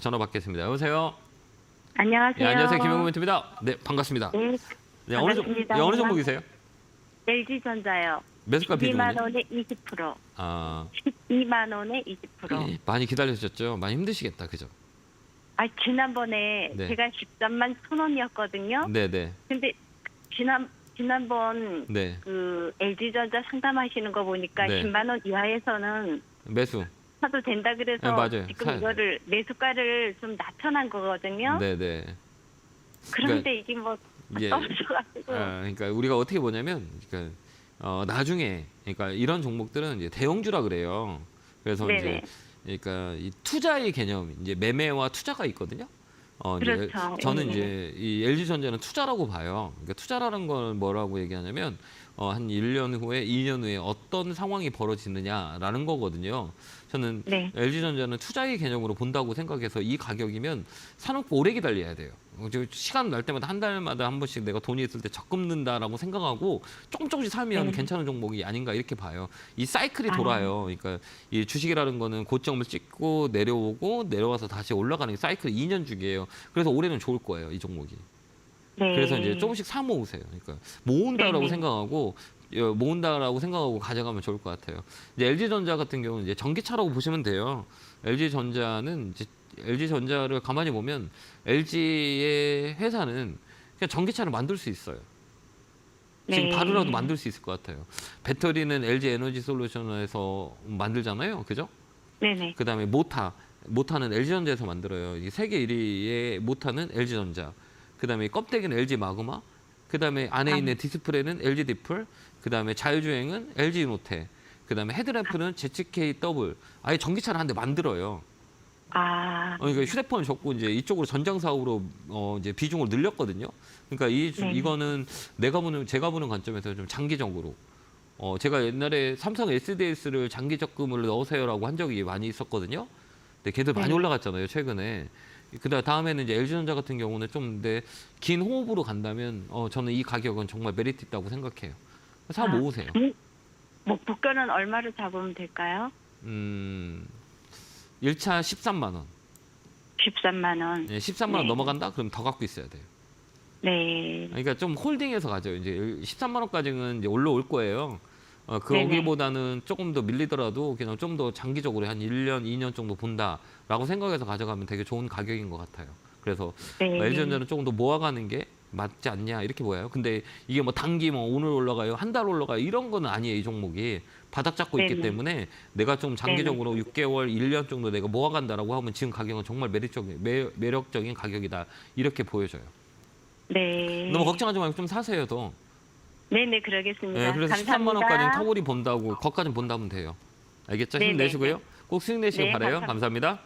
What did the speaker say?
전화 받겠습니다. 여보세요. 안녕하세요. 네, 안녕하세요. 김영구 멘트입니다. 네, 반갑습니다. 네, 네, 어느, 종, 반갑습니다. 네, 어느 종목이세요? LG전자요. 매수가 2만 비중은요? 원에 20%. 아, 12만 원에 20%. 예, 많이 기다리셨죠? 많이 힘드시겠다. 그죠? 아, 지난번에 네. 제가 13만 천 원이었거든요. 네, 네. 근데 지난 지난번 네. 그 LG전자 상담하시는 거 보니까 네. 10만 원 이하에서는 매수. 사도 된다 그래서 네, 맞아요. 지금 사야 이거를 매수가를 좀 낮춰놓은 거거든요. 네, 네. 그런데 이게 뭐 예. 떨어져가지고 아, 그러니까 우리가 어떻게 보냐면 그러니까 어, 나중에 그러니까 이런 종목들은 이제 대형주라 그래요. 그래서 네네. 이제 그러니까 이 투자의 개념 이제 매매와 투자가 있거든요. 어, 이제 그렇죠. 저는 네. 이제 이 LG 전자는 투자라고 봐요. 그러니까 투자라는 건 뭐라고 얘기하냐면 어, 한 1년 후에 2년 후에 어떤 상황이 벌어지느냐라는 거거든요. 저는 네. LG 전자는 투자의 개념으로 본다고 생각해서 이 가격이면 사놓고 오래 기다려야 돼요. 어, 저 시간 날 때마다 한 달마다 한 번씩 내가 돈이 있을 때 적금 넣는다라고 생각하고 조금 조금씩 살면 네. 괜찮은 종목이 아닌가 이렇게 봐요. 이 사이클이 아. 돌아요. 그러니까 이 주식이라는 거는 고점을 찍고 내려오고 내려와서 다시 올라가는 게 사이클 2년 주기예요. 그래서 올해는 좋을 거예요. 이 종목이. 네. 그래서 이제 조금씩 사 모으세요. 그러니까 모은다라고 네네. 생각하고 어, 모은다라고 생각하고 가져가면 좋을 것 같아요. 이제 LG전자 같은 경우는 이제 전기차라고 보시면 돼요. LG전자는 이제 LG전자를 가만히 보면 LG의 회사는 그냥 전기차를 만들 수 있어요. 지금 네. 바로라도 만들 수 있을 것 같아요. 배터리는 LG 에너지 솔루션에서 만들잖아요. 그죠? 네네. 그다음에 모타 모타는 LG전자에서 만들어요. 이 세계 1위의 모타는 LG전자. 그다음에 껍데기는 LG 마그마. 그다음에 안에 아. 있는 디스플레이는 LG 디플. 그다음에 자율주행은 LG 노테. 그다음에 헤드램프는 ZK 더블. 아예 전기차를 한 대 만들어요. 아, 어, 그러니까 휴대폰을 접고 이제 이쪽으로 전장 사업으로 어 이제 비중을 늘렸거든요. 그러니까 이 주- 네. 이거는 내가 보는 제가 보는 관점에서 좀 장기적으로 어 제가 옛날에 삼성 SDS를 장기 적금을 넣으세요라고 한 적이 많이 있었거든요. 근데 걔들 많이 네. 올라갔잖아요 최근에. 그다음 다음에는 이제 LG전자 같은 경우는 좀 근데 긴 호흡으로 간다면 어 저는 이 가격은 정말 메리트 있다고 생각해요. 사 아. 모으세요. 뭐 목표는 얼마를 잡으면 될까요? 음. 1차 13만 원. 13만 원. 예, 13만 원 네. 넘어간다? 그럼 더 갖고 있어야 돼요. 네. 그러니까 좀 홀딩해서 가죠. 이제 13만 원까지는 이제 올라올 거예요. 어, 네네. 거기보다는 조금 더 밀리더라도 그냥 좀 더 장기적으로 한 1년, 2년 정도 본다라고 생각해서 가져가면 되게 좋은 가격인 것 같아요. 그래서 네. LG전자는 조금 더 모아가는 게 맞지 않냐 이렇게 보여요. 근데 이게 뭐 단기 뭐 오늘 올라가요, 한 달 올라가요 이런 거는 아니에요. 이 종목이 바닥 잡고 있기 네네. 때문에 내가 좀 장기적으로 6개월, 1년 정도 내가 모아간다라고 하면 지금 가격은 정말 매력적인 매, 매력적인 가격이다 이렇게 보여져요. 네. 너무 걱정하지 말고 좀 사세요 더. 네네, 그러겠습니다. 네, 그래서 감사합니다. 13만 원까지는 터울이 본다고 거기까지 본다면 돼요. 알겠죠? 힘내시고요. 꼭 수익 내시길 네, 바래요. 감사합니다.